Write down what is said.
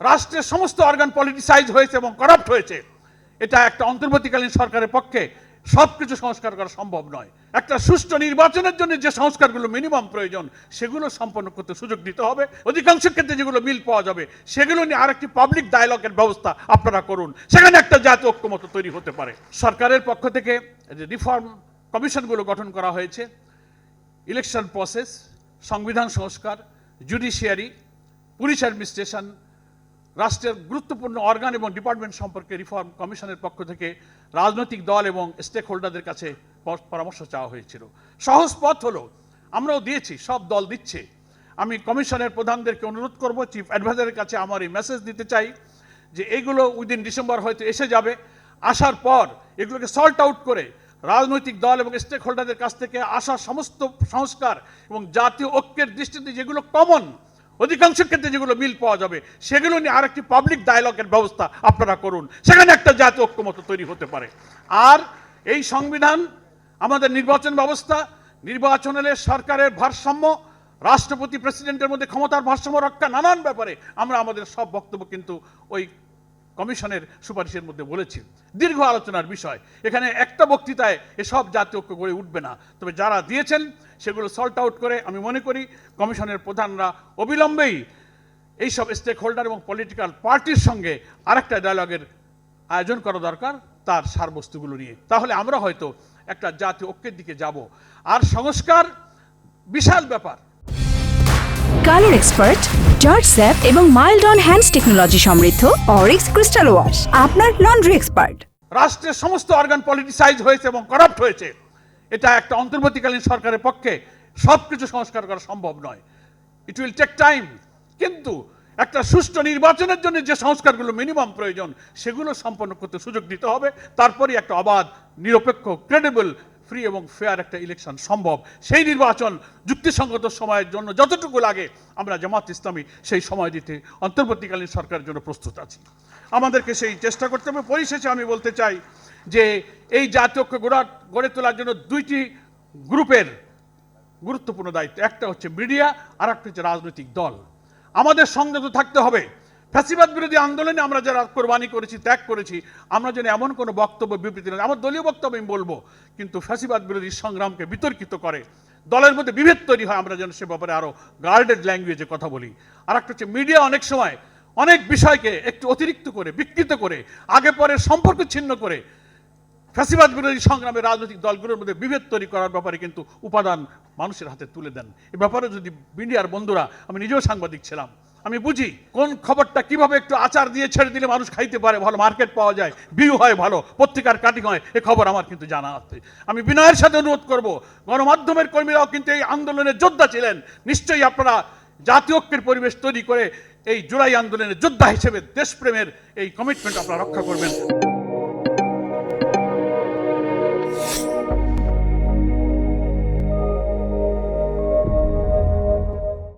রাষ্ট্রের সমস্ত organ politicise হয়েছে এবং করাপ্ট হয়েছে। এটা একটা অন্তর্বর্তীকালীন সরকারের পক্ষে সব কিছু সংস্কার করা সম্ভব নয়। একটা সুষ্ঠু নির্বাচনের জন্য যে সংস্কারগুলো মিনিমাম প্রয়োজন, সেগুলো সম্পন্ন করতে সুযোগ দিতে হবে। অধিকাংশ ক্ষেত্রে যেগুলো মিল পাওয়া যাবে, সেগুলো নিয়ে আরেকটি পাবলিক ডায়ালগের ব্যবস্থা আপনারা করুন। সেখানে একটা জাতীয় ঐক্যমত তৈরি হতে পারে। সরকারের পক্ষ থেকে যে রিফর্ম কমিশনগুলো গঠন করা হয়েছে ইলেকশন প্রসেস সংবিধান সংস্কার জুডিশিয়ারি পুলিশ অ্যাডমিনিস্ট্রেশন রাষ্ট্রের গুরুত্বপূর্ণ অর্গান এবং ডিপার্টমেন্ট সম্পর্কে রিফর্ম কমিশনের পক্ষ থেকে রাজনৈতিক দল এবং স্টেক হোল্ডারদের কাছে পরামর্শ চাওয়া হয়েছিল। সহজ পথ হলো, আমরাও দিয়েছি, সব দল দিচ্ছে। আমি কমিশনের প্রধানদেরকে অনুরোধ করব চিফ অ্যাডভাইজারের কাছে আমার এই মেসেজ দিতে চাই যে এইগুলো উইদিন ডিসেম্বর হয়তো এসে যাবে। আসার পর এগুলোকে সল্ট আউট করে রাজনৈতিক দল এবং স্টেক হোল্ডারদের কাছ থেকে আসা সমস্ত সংস্কার এবং জাতীয় ঐক্যের দৃষ্টিতে যেগুলো কমন অধিকাংশ ক্ষেত্রে যেগুলো মিল পাওয়া যাবে, সেগুলো নিয়ে আর একটি পাবলিক ডায়ালগের ব্যবস্থা আপনারা করুন। সেখানে একটা জাতীয় ঐক্যমত তৈরি হতে পারে। আর এই সংবিধান, আমাদের নির্বাচন ব্যবস্থা নির্বাচন হলে সরকারের ভারসাম্য, রাষ্ট্রপতি প্রেসিডেন্টের মধ্যে ক্ষমতার ভারসাম্য রক্ষা নানান ব্যাপারে আমরা আমাদের সব বক্তব্য কিন্তু ওই কমিশনের সুপারিশের মধ্যে বলেছি। দীর্ঘ আলোচনার বিষয়। এখানে একটা বক্তৃতায় এসব জাতীয় ঐক্য গড়ে উঠবে না। তবে যারা দিয়েছেন, সেগুলো সল্ট আউট করে আমি মনে করি কমিশনের প্রধানরা অবিলম্বেই এইসব স্টেক হোল্ডার এবং পলিটিক্যাল পার্টির সঙ্গে আরেকটা ডায়ালগের আয়োজন করা দরকার তার সারবস্তুগুলো নিয়ে। তাহলে আমরা হয়তো একটা জাতীয় ঐক্যের দিকে যাব। আর সংস্কার, বিশাল ব্যাপার। কালার এক্সপার্ট স্যাপ এবং মাইল্ড অন হ্যান্ডস টেকনোলজি সমৃদ্ধ অরিক্স ক্রিস্টাল ওয়াশ আপনার লন্ড্রি এক্সপার্ট রাষ্ট্রের সমস্ত অর্গান পলিটিসাইজ হয়েছে এবং করাপ্ট হয়েছে। এটা একটা অন্তর্বর্তীকালীন সরকারের পক্ষে সব কিছু সংস্কার করা সম্ভব নয়। ইট উইল টেক টাইম কিন্তু একটা সুষ্ঠু নির্বাচনের জন্য যে সংস্কারগুলো মিনিমাম প্রয়োজন, সেগুলো সম্পন্ন করতে সুযোগ দিতে হবে। তারপরে একটা অবাধ, নিরপেক্ষ ক্রেডিবল ফ্রি এবং ফেয়ার একটা ইলেকশন সম্ভব। সেই নির্বাচন যুক্তিসঙ্গত সময়ের জন্য যতটুকু লাগে আমরা জামাত ইসলামী সেই সময় দিতে অন্তর্বর্তীকালীন সরকারের জন্য প্রস্তুত আছি। আমাদেরকে সেই চেষ্টা করতে হবে। পরিশেষে আমি বলতে চাই যে এই জাতীয় ঐক্য গড়া, গড়ে তোলার জন্য দুইটি গ্রুপের গুরুত্বপূর্ণ দায়িত্ব। একটা হচ্ছে মিডিয়া আর একটা হচ্ছে রাজনৈতিক দল। আমাদের সংযত থাকতে হবে। ফ্যাসিবাদ বিরোধী আন্দোলনে আমরা যারা কোরবানি করেছি, ত্যাগ করেছি, আমরা যেন এমন কোনো বক্তব্য, বিবৃতি না আমার দলীয় বক্তব্য আমি বলব, কিন্তু ফ্যাসিবাদ বিরোধী সংগ্রামকে বিতর্কিত করে, দলের মধ্যে বিভেদ তৈরি হয়, আমরা যেন সে ব্যাপারে আরও গার্ডেড ল্যাঙ্গুয়েজে কথা বলি। আর একটা হচ্ছে মিডিয়া অনেক সময় অনেক বিষয়কে একটু অতিরিক্ত করে, বিকৃত করে, আগে পরে সম্পর্ক ছিন্ন করে, ফ্যাসিবাদ বিরোধী সংগ্রামে রাজনৈতিক দলগুলোর মধ্যে বিভেদ তৈরি করার ব্যাপারে কিন্তু উপাদান মানুষের হাতে তুলে দেন। এ ব্যাপারে যদি মিডিয়ার বন্ধুরা, আমি নিজেও সাংবাদিক ছিলাম আমি বুঝি কোন খবরটা কীভাবে একটু আচার দিয়ে ছেড়ে দিলে মানুষ খাইতে পারে, ভালো মার্কেট পাওয়া যায় ভিউ হয় ভালো, পত্রিকার কাটিং হয়, এ খবর আমার কিন্তু জানা আছে। আমি বিনয়ের সাথে অনুরোধ করব, গণমাধ্যমের কর্মীরাও কিন্তু এই আন্দোলনের যোদ্ধা ছিলেন। নিশ্চয়ই আপনারা জাতীয় ঐক্যের পরিবেশ তৈরি করে এই জুলাই আন্দোলনের যোদ্ধা হিসেবে দেশপ্রেমের এই কমিটমেন্ট আপনারা রক্ষা করবেন।